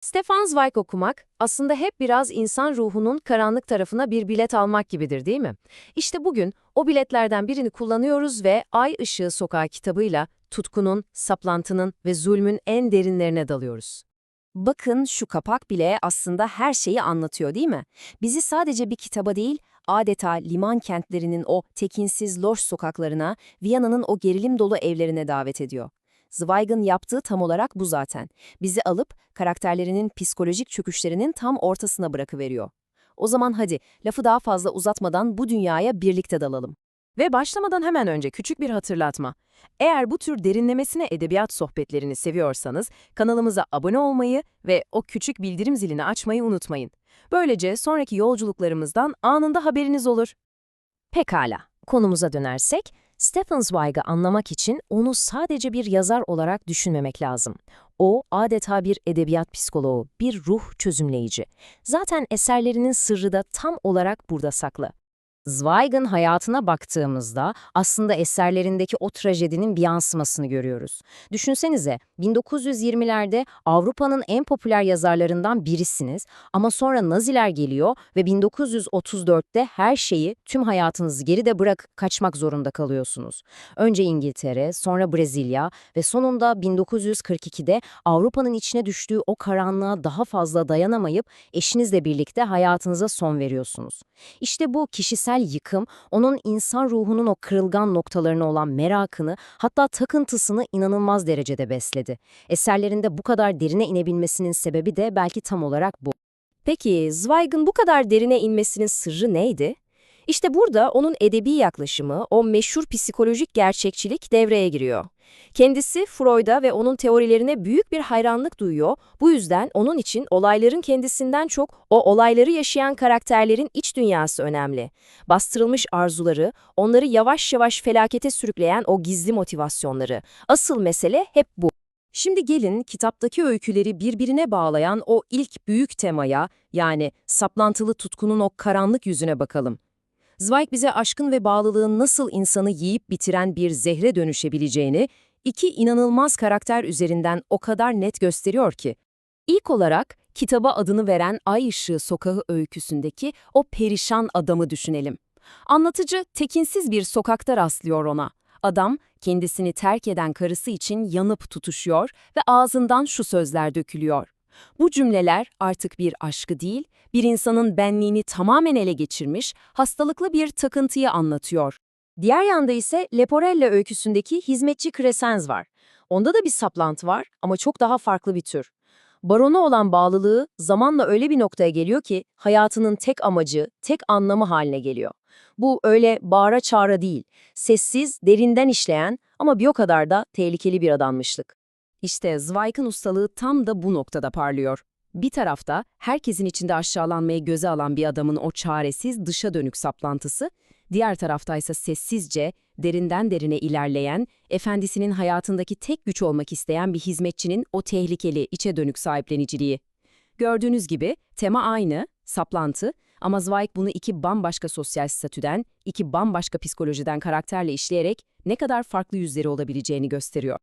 Stefan Zweig okumak aslında hep biraz insan ruhunun karanlık tarafına bir bilet almak gibidir değil mi? İşte bugün o biletlerden birini kullanıyoruz ve Ay Işığı Sokağı kitabıyla tutkunun, saplantının ve zulmün en derinlerine dalıyoruz. Bakın şu kapak bile aslında her şeyi anlatıyor değil mi? Bizi sadece bir kitaba değil, adeta liman kentlerinin o tekinsiz loş sokaklarına, Viyana'nın o gerilim dolu evlerine davet ediyor. Zweig'ın yaptığı tam olarak bu zaten. Bizi alıp karakterlerinin psikolojik çöküşlerinin tam ortasına bırakıveriyor. O zaman hadi lafı daha fazla uzatmadan bu dünyaya birlikte dalalım. Ve başlamadan hemen önce küçük bir hatırlatma. Eğer bu tür derinlemesine edebiyat sohbetlerini seviyorsanız kanalımıza abone olmayı ve o küçük bildirim zilini açmayı unutmayın. Böylece sonraki yolculuklarımızdan anında haberiniz olur. Pekala, konumuza dönersek, Stephen Zweig'ı anlamak için onu sadece bir yazar olarak düşünmemek lazım. O adeta bir edebiyat psikoloğu, bir ruh çözümleyici. Zaten eserlerinin sırrı da tam olarak burada saklı. Zweig'ın hayatına baktığımızda aslında eserlerindeki o trajedinin bir yansımasını görüyoruz. Düşünsenize 1920'lerde Avrupa'nın en popüler yazarlarından birisiniz ama sonra Naziler geliyor ve 1934'te her şeyi, tüm hayatınızı geride bırakıp kaçmak zorunda kalıyorsunuz. Önce İngiltere, sonra Brezilya ve sonunda 1942'de Avrupa'nın içine düştüğü o karanlığa daha fazla dayanamayıp eşinizle birlikte hayatınıza son veriyorsunuz. İşte bu kişisel yıkım, onun insan ruhunun o kırılgan noktalarına olan merakını, hatta takıntısını inanılmaz derecede besledi. Eserlerinde bu kadar derine inebilmesinin sebebi de belki tam olarak bu. Peki Zweig'ın bu kadar derine inmesinin sırrı neydi? İşte burada onun edebi yaklaşımı, o meşhur psikolojik gerçekçilik devreye giriyor. Kendisi Freud'a ve onun teorilerine büyük bir hayranlık duyuyor. Bu yüzden onun için olayların kendisinden çok o olayları yaşayan karakterlerin iç dünyası önemli. Bastırılmış arzuları, onları yavaş yavaş felakete sürükleyen o gizli motivasyonları. Asıl mesele hep bu. Şimdi gelin kitaptaki öyküleri birbirine bağlayan o ilk büyük temaya, yani saplantılı tutkunun o karanlık yüzüne bakalım. Zweig bize aşkın ve bağlılığın nasıl insanı yiyip bitiren bir zehre dönüşebileceğini iki inanılmaz karakter üzerinden o kadar net gösteriyor ki. İlk olarak kitaba adını veren Ay Işığı Sokağı öyküsündeki o perişan adamı düşünelim. Anlatıcı tekinsiz bir sokakta rastlıyor ona. Adam kendisini terk eden karısı için yanıp tutuşuyor ve ağzından şu sözler dökülüyor. Bu cümleler artık bir aşkı değil, bir insanın benliğini tamamen ele geçirmiş, hastalıklı bir takıntıyı anlatıyor. Diğer yanda ise Leporella öyküsündeki hizmetçi Crescens var. Onda da bir saplantı var ama çok daha farklı bir tür. Barona olan bağlılığı zamanla öyle bir noktaya geliyor ki hayatının tek amacı, tek anlamı haline geliyor. Bu öyle bağıra çağıra değil, sessiz, derinden işleyen ama bir o kadar da tehlikeli bir adanmışlık. İşte Zweig'ın ustalığı tam da bu noktada parlıyor. Bir tarafta herkesin içinde aşağılanmayı göze alan bir adamın o çaresiz dışa dönük saplantısı, diğer taraftaysa sessizce, derinden derine ilerleyen, efendisinin hayatındaki tek güç olmak isteyen bir hizmetçinin o tehlikeli, içe dönük sahipleniciliği. Gördüğünüz gibi tema aynı, saplantı ama Zweig bunu iki bambaşka sosyal statüden, iki bambaşka psikolojiden karakterle işleyerek ne kadar farklı yüzleri olabileceğini gösteriyor.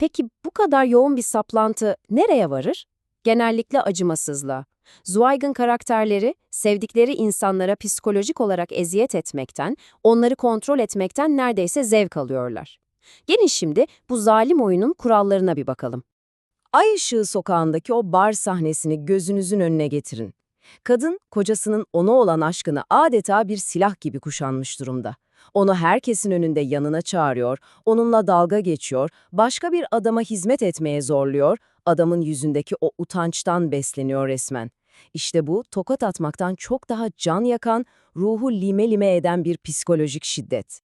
Peki bu kadar yoğun bir saplantı nereye varır? Genellikle acımasızlığa. Zweig'ın karakterleri, sevdikleri insanlara psikolojik olarak eziyet etmekten, onları kontrol etmekten neredeyse zevk alıyorlar. Gelin şimdi bu zalim oyunun kurallarına bir bakalım. Ay ışığı sokağındaki o bar sahnesini gözünüzün önüne getirin. Kadın, kocasının ona olan aşkını adeta bir silah gibi kuşanmış durumda. Onu herkesin önünde yanına çağırıyor, onunla dalga geçiyor, başka bir adama hizmet etmeye zorluyor, adamın yüzündeki o utançtan besleniyor resmen. İşte bu, tokat atmaktan çok daha can yakan, ruhu lime lime eden bir psikolojik şiddet.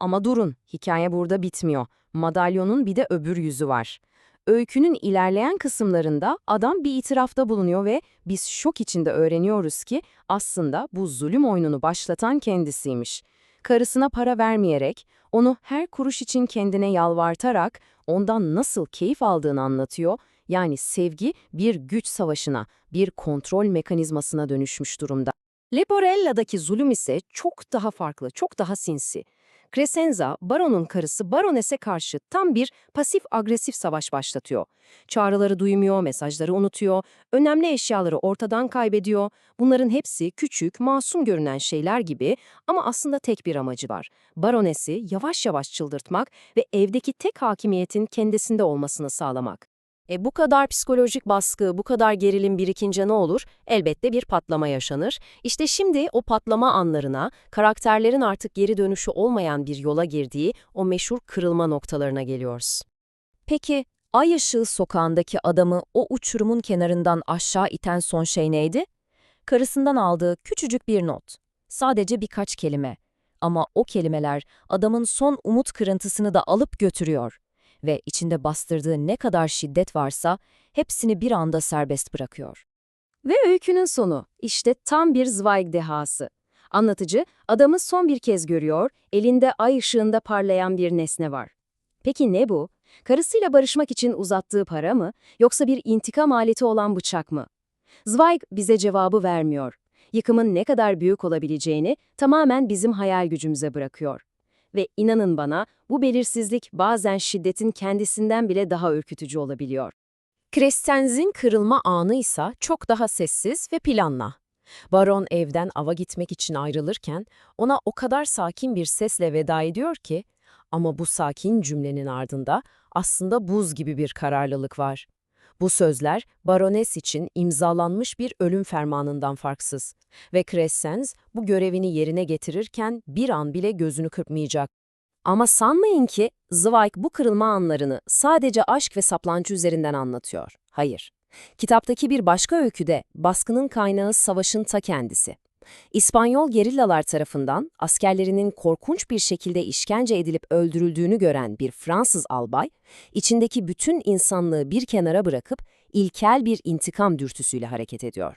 Ama durun, hikaye burada bitmiyor. Madalyonun bir de öbür yüzü var. Öykünün ilerleyen kısımlarında adam bir itirafta bulunuyor ve biz şok içinde öğreniyoruz ki aslında bu zulüm oyununu başlatan kendisiymiş. Karısına para vermeyerek, onu her kuruş için kendine yalvartarak ondan nasıl keyif aldığını anlatıyor. Yani sevgi bir güç savaşına, bir kontrol mekanizmasına dönüşmüş durumda. Leporella'daki zulüm ise çok daha farklı, çok daha sinsi. Crescenza, baronun karısı baronese karşı tam bir pasif-agresif savaş başlatıyor. Çağrıları duymuyor, mesajları unutuyor, önemli eşyaları ortadan kaybediyor. Bunların hepsi küçük, masum görünen şeyler gibi ama aslında tek bir amacı var. Baronesi yavaş yavaş çıldırtmak ve evdeki tek hakimiyetin kendisinde olmasını sağlamak. E bu kadar psikolojik baskı, bu kadar gerilim birikince ne olur? Elbette bir patlama yaşanır. İşte şimdi o patlama anlarına, karakterlerin artık geri dönüşü olmayan bir yola girdiği o meşhur kırılma noktalarına geliyoruz. Peki, Ay ışığı sokağındaki adamı o uçurumun kenarından aşağı iten son şey neydi? Karısından aldığı küçücük bir not. Sadece birkaç kelime. Ama o kelimeler adamın son umut kırıntısını da alıp götürüyor ve içinde bastırdığı ne kadar şiddet varsa hepsini bir anda serbest bırakıyor. Ve öykünün sonu, işte tam bir Zweig dehası. Anlatıcı, adamı son bir kez görüyor, elinde ay ışığında parlayan bir nesne var. Peki ne bu? Karısıyla barışmak için uzattığı para mı, yoksa bir intikam aleti olan bıçak mı? Zweig bize cevabı vermiyor. Yıkımın ne kadar büyük olabileceğini tamamen bizim hayal gücümüze bırakıyor. Ve inanın bana, bu belirsizlik bazen şiddetin kendisinden bile daha ürkütücü olabiliyor. Crescenz'in kırılma anı ise çok daha sessiz ve planlı. Baron evden ava gitmek için ayrılırken ona o kadar sakin bir sesle veda ediyor ki ama bu sakin cümlenin ardında aslında buz gibi bir kararlılık var. Bu sözler barones için imzalanmış bir ölüm fermanından farksız ve Crescenz bu görevini yerine getirirken bir an bile gözünü kırpmayacak. Ama sanmayın ki Zweig bu kırılma anlarını sadece aşk ve saplancı üzerinden anlatıyor. Hayır. Kitaptaki bir başka öyküde baskının kaynağı savaşın ta kendisi. İspanyol gerillalar tarafından askerlerinin korkunç bir şekilde işkence edilip öldürüldüğünü gören bir Fransız albay, içindeki bütün insanlığı bir kenara bırakıp ilkel bir intikam dürtüsüyle hareket ediyor.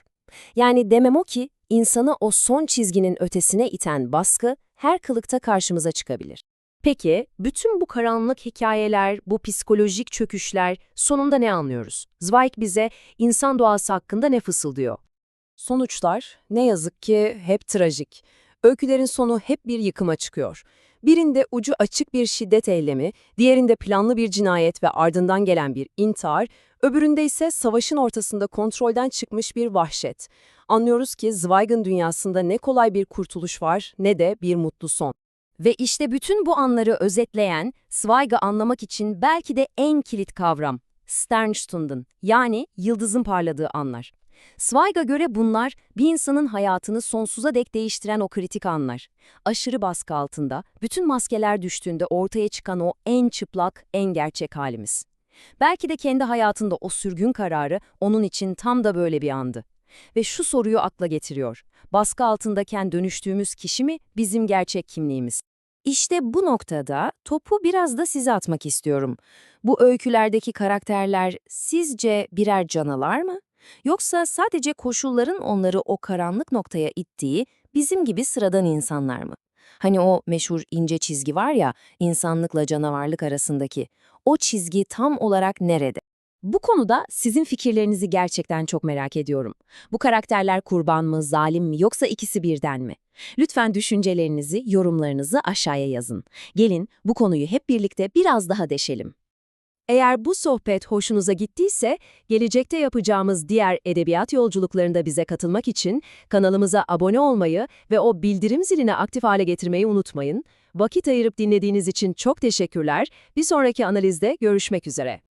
Yani demem o ki insanı o son çizginin ötesine iten baskı her kılıkta karşımıza çıkabilir. Peki, bütün bu karanlık hikayeler, bu psikolojik çöküşler sonunda ne anlıyoruz? Zweig bize insan doğası hakkında ne fısıldıyor? Sonuçlar ne yazık ki hep trajik. Öykülerin sonu hep bir yıkıma çıkıyor. Birinde ucu açık bir şiddet eylemi, diğerinde planlı bir cinayet ve ardından gelen bir intihar, öbüründe ise savaşın ortasında kontrolden çıkmış bir vahşet. Anlıyoruz ki Zweig'ın dünyasında ne kolay bir kurtuluş var ne de bir mutlu son. Ve işte bütün bu anları özetleyen, Zweig'ı anlamak için belki de en kilit kavram, Sternstunden, yani yıldızın parladığı anlar. Zweig'a göre bunlar bir insanın hayatını sonsuza dek değiştiren o kritik anlar. Aşırı baskı altında, bütün maskeler düştüğünde ortaya çıkan o en çıplak, en gerçek halimiz. Belki de kendi hayatında o sürgün kararı onun için tam da böyle bir andı. Ve şu soruyu akla getiriyor. Baskı altındayken dönüştüğümüz kişi mi bizim gerçek kimliğimiz? İşte bu noktada topu biraz da size atmak istiyorum. Bu öykülerdeki karakterler sizce birer canalar mı? Yoksa sadece koşulların onları o karanlık noktaya ittiği bizim gibi sıradan insanlar mı? Hani o meşhur ince çizgi var ya, insanlıkla canavarlık arasındaki. O çizgi tam olarak nerede? Bu konuda sizin fikirlerinizi gerçekten çok merak ediyorum. Bu karakterler kurban mı, zalim mi yoksa ikisi birden mi? Lütfen düşüncelerinizi, yorumlarınızı aşağıya yazın. Gelin bu konuyu hep birlikte biraz daha deşelim. Eğer bu sohbet hoşunuza gittiyse, gelecekte yapacağımız diğer edebiyat yolculuklarında bize katılmak için kanalımıza abone olmayı ve o bildirim zilini aktif hale getirmeyi unutmayın. Vakit ayırıp dinlediğiniz için çok teşekkürler. Bir sonraki analizde görüşmek üzere.